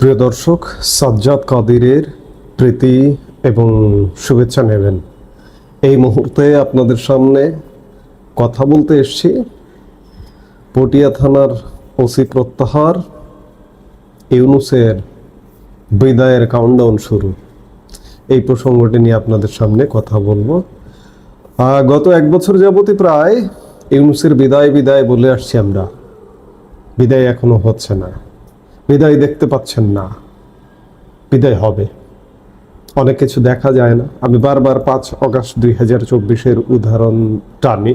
প্রিয় দর্শক, সাজ্জাদ কাদিরের প্রীতি এবং শুভেচ্ছা নেবেন। এই মুহূর্তে আপনাদের সামনে কথা বলতে এসছি পটিয়া থানার ওসি প্রত্যাহার ইউনুসের বিদায়ের কাউন্টডাউন শুরু। এই প্রসঙ্গটি নিয়ে আপনাদের সামনে কথা বলব। গত এক বছর যাবতই প্রায় ইউনুসের বিদায় বিদায় বলে আসছি আমরা। বিদায় এখনও হচ্ছে না। বিদায় দেখতে পাচ্ছেন না। বিদায় হবে। অনেক কিছু দেখা যায় না। আমি বারবার পাঁচ অগাস্ট দুই হাজার চব্বিশের উদাহরণ টানি।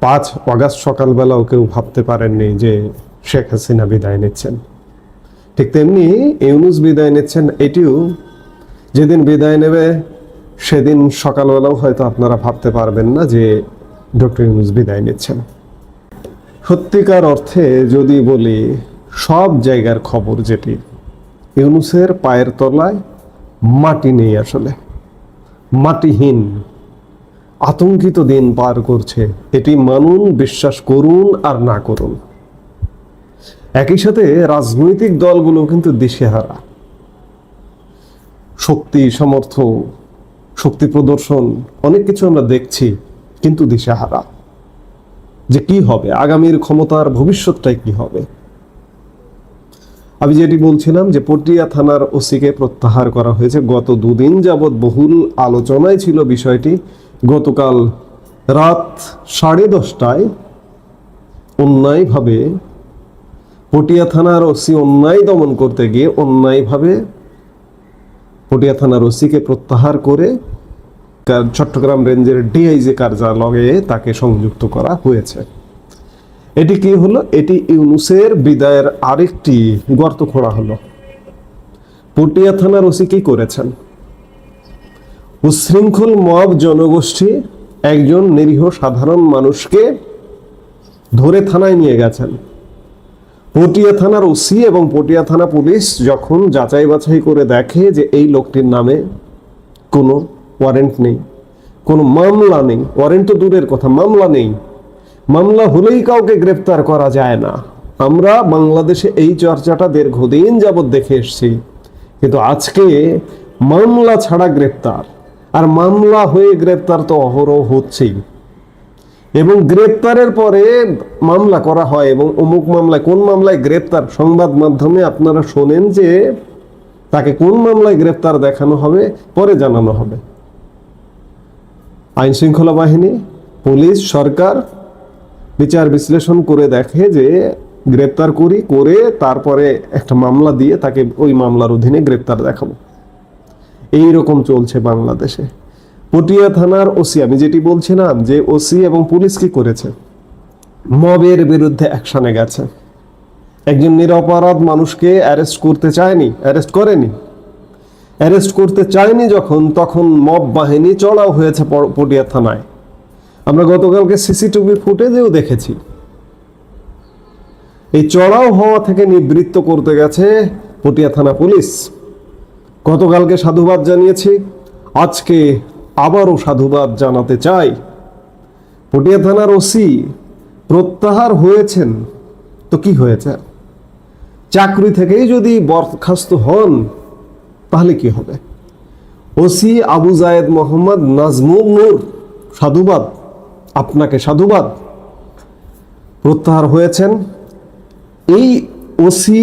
পাঁচ অগাস্ট সকালবেলাও কেউ ভাবতে পারেননি যে শেখ হাসিনা বিদায় নিচ্ছেন। ঠিক তেমনি ইউনুস বিদায় নিচ্ছেন এটিও। যেদিন বিদায় নেবে, সেদিন সকালবেলাও হয়তো আপনারা ভাবতে পারবেন না যে ডক্টর ইউনুস বিদায় নিচ্ছেন। সত্যিকার অর্থে যদি বলি সব জায়গার খবর যেটি ইউনুসের পায়ের তলায় মাটি নেই আসলে। মাটিহীন, আতঙ্কিত দিন পার করছে। এটি মানুন, বিশ্বাস করুন আর না করুন। একই সাথে রাজনৈতিক দলগুলো কিন্তু দিশেহারা। শক্তি, সামর্থ্য, শক্তি প্রদর্শন, অনেক কিছু আমরা দেখছি, কিন্তু দিশেহারা। যে কি হবে? আগামীর ক্ষমতার ভবিষ্যৎটাই কি হবে? আমি যেটি বলছিলাম যে পটিয়া থানার ওসিকে প্রত্যাহার করা হয়েছে। গত দুদিন যাবৎ বহুল আলোচনায় ছিল বিষয়টি। গতকাল রাত সাড়ে দশটায় অন্যায়ভাবে পটিয়া থানার ওসি অন্যায় দমন করতে গিয়ে অন্যায়ভাবে পটিয়া থানার ওসিকে প্রত্যাহার করে চট্টগ্রাম রেঞ্জের ডিআইজি কার্যালয়ে তাকে সংযুক্ত করা হয়েছে। এটি কি হলো? এটি ইউনুসের বিদায়ের আরেকটি গর্ত খোঁড়া হলো। পটিয়া থানার ওসি কি করেছেন? উশৃঙ্খল মব জনগোষ্ঠী একজন নিরীহ সাধারণ মানুষকে ধরে থানায় নিয়ে গেছেন। পটিয়া থানার ওসি এবং পটিয়া থানা পুলিশ যখন যাচাই বাছাই করে দেখে যে এই লোকটির নামে কোনো ওয়ারেন্ট নেই, কোনো মামলা নেই, ওয়ারেন্ট তো দূরের কথা, মামলা নেই মামলা হলেই কাউকে গ্রেপ্তার করা যায় না। আমরা বাংলাদেশে এই চর্চাটা দীর্ঘদিন যাবৎ দেখে এসেছি। কিন্তু আজকে মামলা ছাড়া গ্রেপ্তার, আর মামলা হয়ে গ্রেপ্তার তো অহরহ হচ্ছেই। এবং গ্রেপ্তারের পরে মামলা করা হয় এবং অমুক মামলায় কোন মামলায় গ্রেপ্তার সংবাদ মাধ্যমে আপনারা শোনেন যে তাকে কোন মামলায় গ্রেপ্তার দেখানো হবে, পরে জানানো হবে। আইন শৃঙ্খলা বাহিনী, পুলিশ, সরকার বিচার বিশ্লেষণ করে দেখে যে গ্রেপ্তার করি, করে তারপরে একটা মামলা দিয়ে তাকে ওই মামলার অধীনে গ্রেপ্তার দেখাবো। এই রকম চলছে বাংলাদেশে। পটিয়া থানার ওসি, আমি যেটি বলছিলাম যে ওসি এবং পুলিশ কি করেছে? মবের বিরুদ্ধে অ্যাকশনে গেছে। একজন নিরপরাধ মানুষকে অ্যারেস্ট করতে চায়নি, অ্যারেস্ট করেনি। অ্যারেস্ট করতে চায়নি যখন, তখন মব বাহিনী চড়াও হয়েছে পটিয়া থানায়। আমরা গতকালকে সিসিটিভি ফুটেজেও দেখেছি। এই চড়াও হওয়া থেকে নিবৃত্ত করতে গেছে পটিয়া থানা পুলিশ। গতকালকে সাধুবাদ জানিয়েছি, আজকে আবারও সাধুবাদ জানাতে চাই। পটিয়া থানার ওসি, প্রত্যাহার হয়েছেন? তো কি হয়েছে? চাকরি থেকেই যদি বরখাস্ত হন, তাহলে কি হবে? ওসি আবু জায়েদ মোহাম্মদ নাজমুল নূর, সাধুবাদ। আপনাকে সাধুবাদ। প্রত্যাহার হয়েছেন। এই ওসি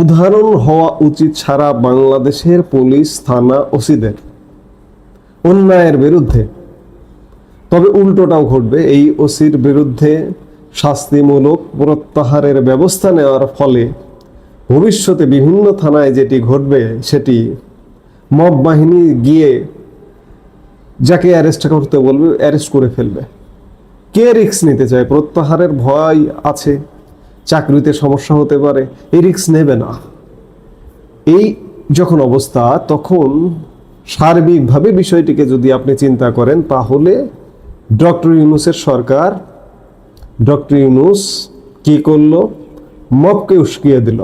উদাহরণ হওয়া উচিত সারা বাংলাদেশের পুলিশ, থানা, ওসিদের অন্যায়ের বিরুদ্ধে। তবে উল্টোটাও ঘটবে, এই ওসির বিরুদ্ধে শাস্তিমূলক প্রত্যাহারের ব্যবস্থা নেওয়ার ফলে ভবিষ্যতে বিভিন্ন থানায় যেটি ঘটবে, সেটি মব বাহিনী গিয়ে যাকে অ্যারেস্ট করতে বলবে অ্যারেস্ট করে ফেলবে। কে রিক্স নিতে চায়? প্রত্যাহারের ভয় আছে, চাকরিতে সমস্যা হতে পারে, এই রিক্স নেবে না। এই যখন অবস্থা, তখন সার্বিকভাবে বিষয়টিকে যদি আপনি চিন্তা করেন, তাহলে ডক্টর ইউনুসের সরকার, ডক্টর ইউনুস কি করল? মপকে উস্কিয়ে দিল।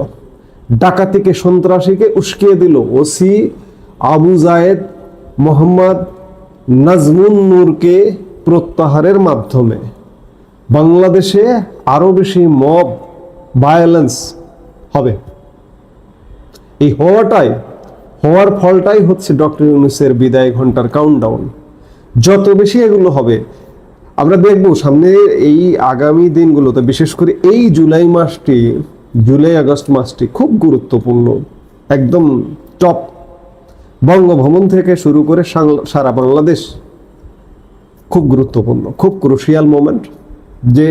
ডাকাতিকে, সন্ত্রাসীকে উস্কিয়ে দিল। ওসি আবু জায়েদ মোহাম্মদ নাজমুন নূরকে প্রত্যাহারের মাধ্যমে বাংলাদেশে আরও বেশি মব ভায়োলেন্স হবে। এই হওয়াটাই, হওয়ার ফলটাই হচ্ছে ডক্টর ইউনুসের বিদায় ঘণ্টার কাউন্টডাউন যত বেশি এগুলো হবে, আমরা দেখব সামনে এই আগামী দিনগুলোতে, বিশেষ করে এই জুলাই মাসটি, জুলাই আগস্ট মাসটি খুব গুরুত্বপূর্ণ, একদম টপ বঙ্গভবন থেকে শুরু করে সারা বাংলাদেশ। খুব গুরুত্বপূর্ণ, খুব ক্রুশিয়াল মোমেন্ট যে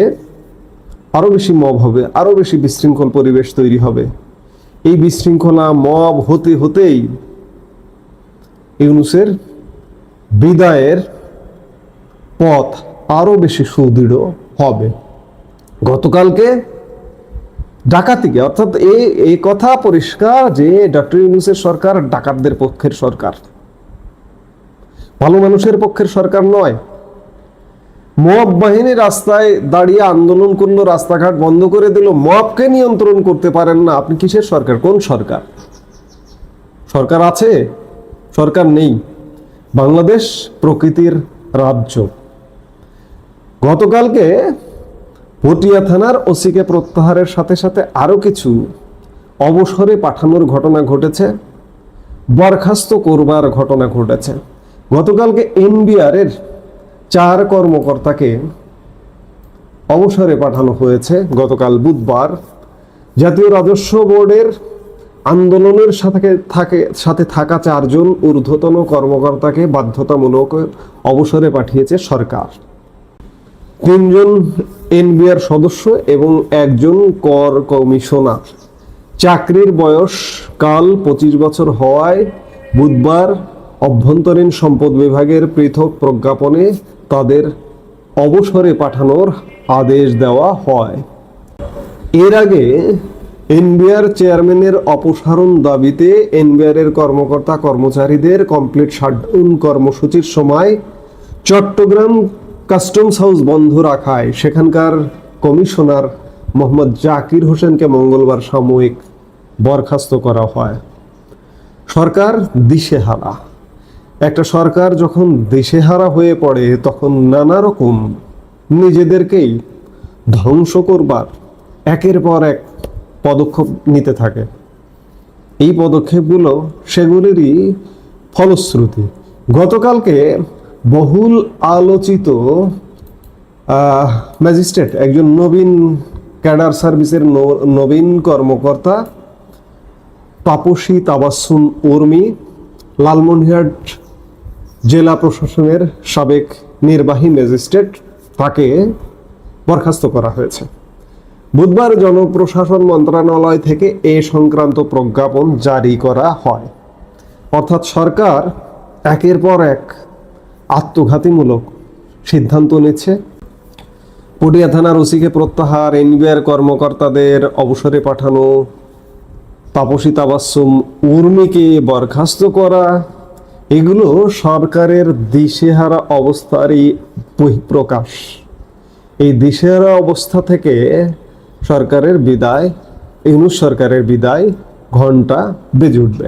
আরও বেশি মব হবে আরও বেশি বিশৃঙ্খল পরিবেশ তৈরি হবে। এই বিশৃঙ্খলা মব হতে হতেই ইউনুসের বিদায়ের পথ আরও বেশি সুদৃঢ় হবে। গতকালকে ডাকাতিকে, অর্থাৎ এই এই কথা পরিষ্কার যে ডক্টর ইউনুসের সরকার ডাকাতদের পক্ষের সরকার। ভালো মানুষের পক্ষের সরকার নয় মব বাহিনী রাস্তায় দাঁড়িয়ে আন্দোলন করল, রাস্তাঘাট বন্ধ করে দিল, মবকে নিয়ন্ত্রণ করতে পারেন না। আপনি কিসের সরকার? কোন সরকার? সরকার আছে, সরকার নেই। বাংলাদেশ প্রকৃতির রাজ্য। গতকালকে পটিয়া থানার ওসিকে প্রত্যাহারের সাথে সাথে আরও কিছু অবসরে পাঠানোর ঘটনা ঘটেছে, বরখাস্ত করবার ঘটনা ঘটেছে। গতকালকে এনবিআর এর চার কর্মকর্তাকে অবসরে পাঠানো হয়েছে গতকাল বুধবার। জাতীয় রাজস্ব বোর্ডের আন্দোলনের সাথে থাকে, সাথে থাকা চারজন ঊর্ধ্বতন কর্মকর্তাকে বাধ্যতামূলক অবসরে পাঠিয়েছে সরকার। তিনজন এনবিআর সদস্য এবং একজন কর কমিশনার। চাকরির বয়স কাল পঁচিশ বছর হওয়ায় বুধবার অভ্যন্তরীণ সম্পদ বিভাগের পৃথক প্রজ্ঞাপনে তাদের অবসরে পাঠানোর আদেশ দেওয়া হয়। এর আগে এনবিআর চেয়ারম্যানের অপসারণ দাবিতে এনবিআর এর কর্মকর্তা কর্মচারীদের কমপ্লিট শাটডাউন কর্মসূচির সময় চট্টগ্রাম কাস্টমস হাউস বন্ধ রাখায় সেখানকার কমিশনার মোহাম্মদ জাকির হোসেনকে মঙ্গলবার সাময়িক বরখাস্ত করা হয়। সরকার দিশেহারা। একটা সরকার যখন দিশেহারা হয়ে পড়ে, তখন নানা রকম নিজেদেরকেই ধ্বংস করবার একের পর এক পদক্ষেপ নিতে থাকে। এই পদক্ষেপগুলো, সেগুলিরই ফলশ্রুতি। গতকালকে বহুল আলোচিত ম্যাজিস্ট্রেট, একজন নবীন ক্যাডার সার্ভিসের নবীন কর্মকর্তা তাপসী তাবাসুম উর্মি, লালমনিরহাট জেলা প্রশাসনের সাবেক নির্বাহী ম্যাজিস্ট্রেট তাকে বরখাস্ত করা হয়েছে। বুধবার জনপ্রশাসন মন্ত্রণালয় থেকে এ সংক্রান্ত প্রজ্ঞাপন জারি করা হয়। অর্থাৎ সরকার একের পর এক আত্মঘাতীমূলক সিদ্ধান্ত নিচ্ছে। পটিয়া থানার ওসিকে প্রত্যাহার, এনবিআর কর্মকর্তাদের অবসরে পাঠানো, তাপসী তাবাসুম উর্মিকে বরখাস্ত করা এগুলো সরকারের দিশেহারা অবস্থারই বহিঃপ্রকাশ। এই দিশেহারা অবস্থা থেকে সরকারের বিদায়, ইউনুস সরকারের বিদায় ঘণ্টা বেজে উঠবে।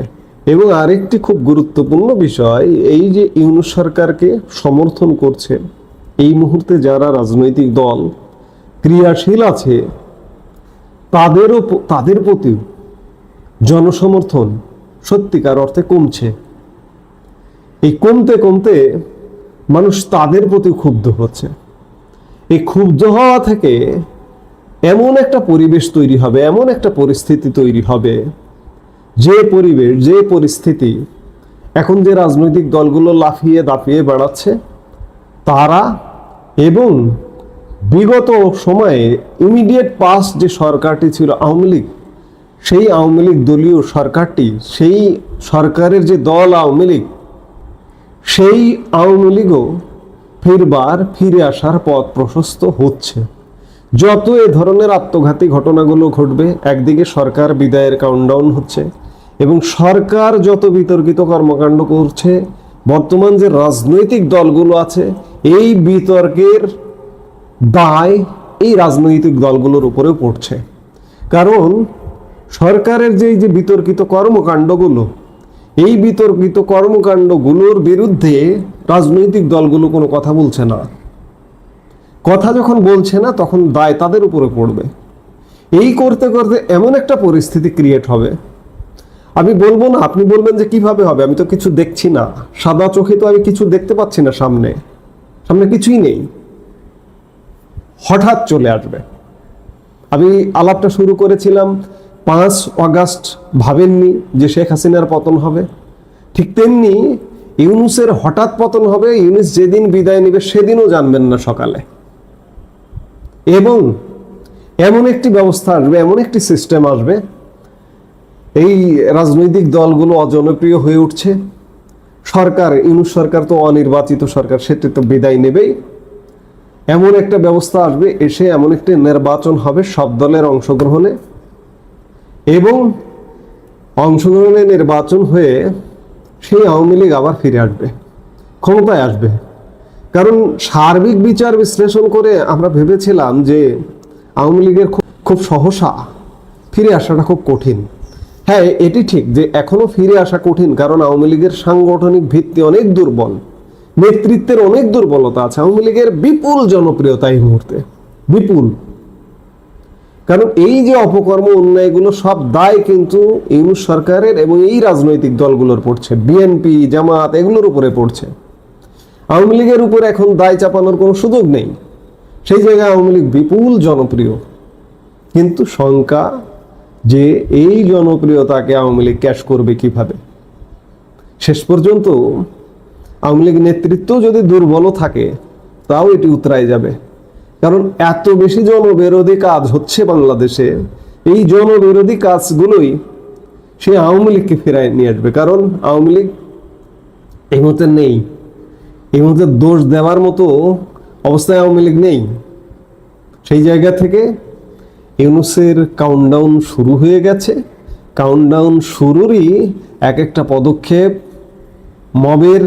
এবং আরেকটি খুব গুরুত্বপূর্ণ বিষয়, এই যে ইউনুস সরকারকে সমর্থন করছে, এই মুহূর্তে যারা রাজনৈতিক দল ক্রিয়াশীল আছে, তাদেরও তাদের প্রতি জনসমর্থন সত্যিকার অর্থে কমছে। এই কমতে কমতে মানুষ তাদের প্রতি ক্ষুব্ধ হচ্ছে। এই ক্ষুব্ধ হওয়া থেকে এমন একটা পরিবেশ তৈরি হবে, এমন একটা পরিস্থিতি তৈরি হবে, যে পরিবেশ, যে পরিস্থিতি এখন যে রাজনৈতিক দলগুলো লাফিয়ে দাপিয়ে বেড়াচ্ছে, তারা এবং বিগত সময়ে ইমিডিয়েট পাস যে সরকারটি ছিল আওয়ামী লীগ, সেই আওয়ামী লীগ দলীয় সরকারটি, সেই সরকারের যে দল আওয়ামী লীগ সেই আওয়ামী লীগও ফিরবার, ফিরে আসার পথ প্রশস্ত হচ্ছে। যত এ ধরনের আত্মঘাতী ঘটনাগুলো ঘটবে, একদিকে সরকার বিদায়ের কাউন্টডাউন হচ্ছে এবং সরকার যত বিতর্কিত কর্মকাণ্ড করছে, বর্তমান যে রাজনৈতিক দলগুলো আছে, এই বিতর্কের দায় এই রাজনৈতিক দলগুলোর উপরেও পড়ছে। কারণ সরকারের যে যে বিতর্কিত কর্মকাণ্ডগুলো এই বিতর্কিত কর্মকাণ্ডগুলোর বিরুদ্ধে রাজনৈতিক দলগুলো কোনো কথা বলছে না। কথা যখন বলছে না, তখন দায় তাদের উপরে পড়বে। এই করতে করতে এমন একটা পরিস্থিতি ক্রিয়েট হবে। আমি বলব না, আপনি বলবেন যে কীভাবে হবে, আমি তো কিছু দেখছি না। সাদা চোখে তো আমি কিছু দেখতে পাচ্ছি না সামনে। সামনে কিছুই নেই। হঠাৎ চলে আসবে। আমি আলাপটা শুরু করেছিলাম পাঁচ অগাস্ট ভাবেননি যে শেখ হাসিনার পতন হবে। ঠিক তেমনি ইউনুসের হঠাৎ পতন হবে, ইউনুস যেদিন বিদায় নেবে সেদিনও জানবেন না সকালে। এবং এমন একটি ব্যবস্থা আসবে, এমন একটি সিস্টেম আসবে, এই রাজনৈতিক দলগুলো অজনপ্রিয় হয়ে উঠছে। সরকার, ইউনুস সরকার তো অনির্বাচিত সরকার, সেটি তো বিদায় নেবেই। এমন একটা ব্যবস্থা আসবে, এসে এমন একটি নির্বাচন হবে সব দলের অংশগ্রহণে। এবং অংশগ্রহণে নির্বাচন হয়ে সেই আওয়ামী লীগ আবার ফিরে আসবে, ক্ষমতায় আসবে। কারণ সার্বিক বিচার বিশ্লেষণ করে আমরা ভেবেছিলাম যে আওয়ামী লীগের খুব খুব সহসা ফিরে আসাটা খুব কঠিন। হ্যাঁ এটি ঠিক যে এখনও ফিরে আসা কঠিন কারণ আওয়ামী লীগের সাংগঠনিক ভিত্তি অনেক দুর্বল, নেতৃত্বের অনেক দুর্বলতা আছে। আওয়ামী লীগের বিপুল জনপ্রিয়তা এই মুহূর্তে, বিপুল। কারণ এই যে অপকর্ম অন্যায়গুলো সব দায় কিন্তু ইউনুস সরকারের এবং এই রাজনৈতিক দলগুলোর পড়ছে। বিএনপি, জামাত এগুলোর উপরে পড়ছে। আওয়ামী লীগের উপর এখন দায় চাপানোর কোনো সুযোগ নেই। সেই জায়গায় আওয়ামী লীগ বিপুল জনপ্রিয়। কিন্তু শঙ্কা যে এই জনপ্রিয়তাকে আওয়ামী লীগ ক্যাশ করবে কীভাবে? শেষ পর্যন্ত আওয়ামী লীগ নেতৃত্ব যদি দুর্বল থাকে, তাও এটি উতরাই যাবে। কারণ এত বেশি জনবিরোধী কাজ হচ্ছে বাংলাদেশে। এই জনবিরোধী কাজগুলোই সে আওয়ামী লীগকে ফেরায় নিয়ে আসবে। কারণ আওয়ামী লীগ এই মুহূর্তে নেই। এই মুহূর্তে দোষ দেওয়ার মতো অবস্থায় আওয়ামী লীগ নেই। সেই জায়গা থেকে ইউনুসের কাউন্টডাউন শুরু হয়ে গেছে। কাউন্টডাউন শুরুরই এক একটা পদক্ষেপ মবের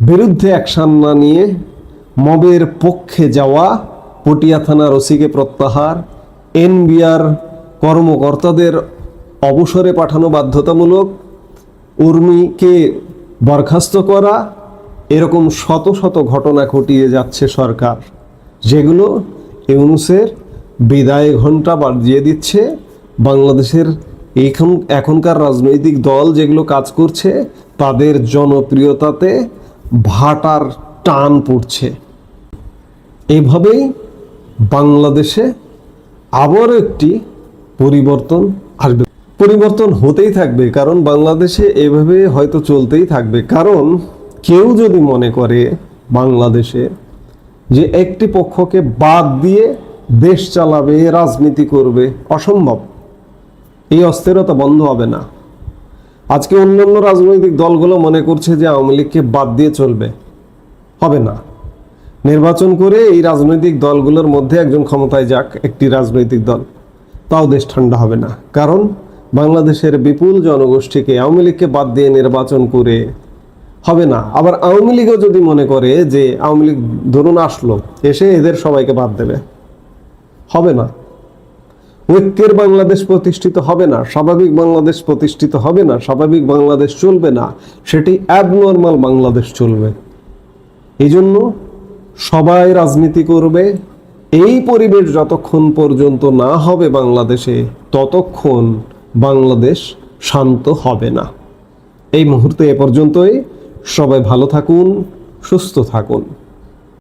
বিরুদ্ধে অ্যাকশন না নিয়ে মবের পক্ষে যাওয়া পটিয়া থানার ওসিকে প্রত্যাহার, এনবিআর কর্মকর্তাদের অবসরে পাঠানো বাধ্যতামূলক, উর্মিকে বরখাস্ত করা, এরকম শত শত ঘটনা ঘটিয়ে যাচ্ছে সরকার। যেগুলো ইউনুসের বিদায় ঘণ্টা বাজিয়ে দিচ্ছে। বাংলাদেশের এখন এখনকার রাজনৈতিক দল যেগুলো কাজ করছে, তাদের জনপ্রিয়তাতে ভাটার টান পড়ছে। এইভাবেই বাংলাদেশে আবারও একটি পরিবর্তন আসবে। পরিবর্তন হতেই থাকবে, কারণ বাংলাদেশে এভাবে হয়তো চলতেই থাকবে। কারণ কেউ যদি মনে করে বাংলাদেশে যে একটি পক্ষকে বাদ দিয়ে দেশ চালাবে, রাজনীতি করবে, অসম্ভব। এই অস্থিরতা বন্ধ হবে না। আজকে অন্যান্য রাজনৈতিক দলগুলো মনে করছে যে আওয়ামী লীগকে বাদ দিয়ে চলবে। হবে না। নির্বাচন করে এই রাজনৈতিক দলগুলোর মধ্যে একজন ক্ষমতায় যাক, একটি রাজনৈতিক দল। তাও দেশ ঠান্ডা হবে না। কারণ বাংলাদেশের বিপুল জনগোষ্ঠীকে আওয়ামী লীগকে বাদ দিয়ে নির্বাচন করে হবে না। আবার আওয়ামী লীগও যদি মনে করে যে আওয়ামী লীগ ধরুন আসলো, এসে এদের সবাইকে বাদ দেবে। হবে না। ঐক্যের বাংলাদেশ প্রতিষ্ঠিত হবে না, স্বাভাবিক বাংলাদেশ প্রতিষ্ঠিত হবে না, স্বাভাবিক বাংলাদেশ চলবে না, সেটি অ্যাবনর্মাল বাংলাদেশ চলবে। এই জন্য সবাই রাজনীতি করবে, এই পরিবেশ যতক্ষণ পর্যন্ত না হবে বাংলাদেশে, ততক্ষণ বাংলাদেশ শান্ত হবে না। এই মুহূর্তে এ পর্যন্তই। সবাই ভালো থাকুন, সুস্থ থাকুন।